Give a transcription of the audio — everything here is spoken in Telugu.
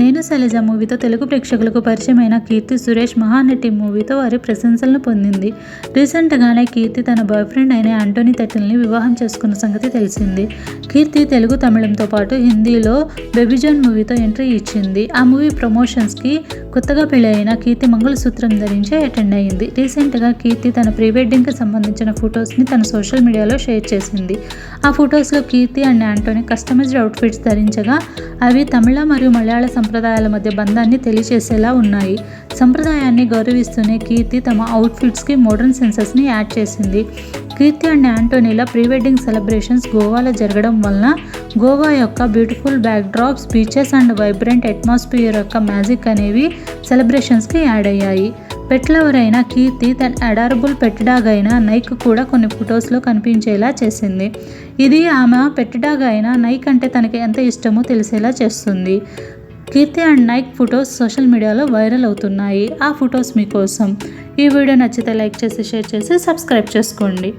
నేను శైలజ మూవీతో తెలుగు ప్రేక్షకులకు పరిచయమైన కీర్తి సురేష్ మహానటి మూవీతో వారి ప్రశంసలను పొందింది. రీసెంట్గానే కీర్తి తన బాయ్ ఫ్రెండ్ అయిన ఆంటోనీ తటిల్ని వివాహం చేసుకున్న సంగతి తెలిసింది. కీర్తి తెలుగు తమిళంతో పాటు హిందీలో బెబిజాన్ మూవీతో ఎంట్రీ ఇచ్చింది. ఆ మూవీ ప్రమోషన్స్కి కొత్తగా పెళ్ళైన కీర్తి మంగళసూత్రం ధరించి అటెండ్ అయింది రీసెంట్గా కీర్తి తన ప్రీ వెడ్డింగ్కి సంబంధించిన ఫొటోస్ని తన సోషల్ మీడియాలో షేర్ చేసింది. ఆ ఫొటోస్లో Keerthy and Antony customized outfits ధరించగా అవి తమిళ మరియు మలయాళ సంప్రదాయాల మధ్య బంధాన్ని తెలియచేసేలా ఉన్నాయి. సంప్రదాయాన్ని గౌరవిస్తూనే కీర్తి తమ అవుట్ఫిట్స్కి మోడర్న్ సెన్సెస్ని యాడ్ చేసింది. కీర్తి అండ్ యాంటోనీల ప్రీ వెడ్డింగ్ సెలబ్రేషన్స్ గోవాలో జరగడం వలన గోవా యొక్క beautiful backdrops beaches and vibrant atmosphere యొక్క మ్యాజిక్ అనేవి సెలబ్రేషన్స్కి యాడ్ అయ్యాయి. పెట్ లవర్ అయిన కీర్తి తన అడారబుల్ పెట్టడాగ్ అయిన నైక్ కూడా కొన్ని ఫొటోస్లో కనిపించేలా చేసింది. ఇది ఆమె పెట్టడాగ్ అయిన నైక్ అంటే తనకి ఎంత ఇష్టమో తెలిసేలా చేస్తుంది. కీర్తి అండ్ నైక్ ఫొటోస్ సోషల్ మీడియాలో వైరల్ అవుతున్నాయి. ఆ ఫొటోస్ మీకోసం. ఈ వీడియో నచ్చితే లైక్ చేసి షేర్ చేసి సబ్స్క్రైబ్ చేసుకోండి.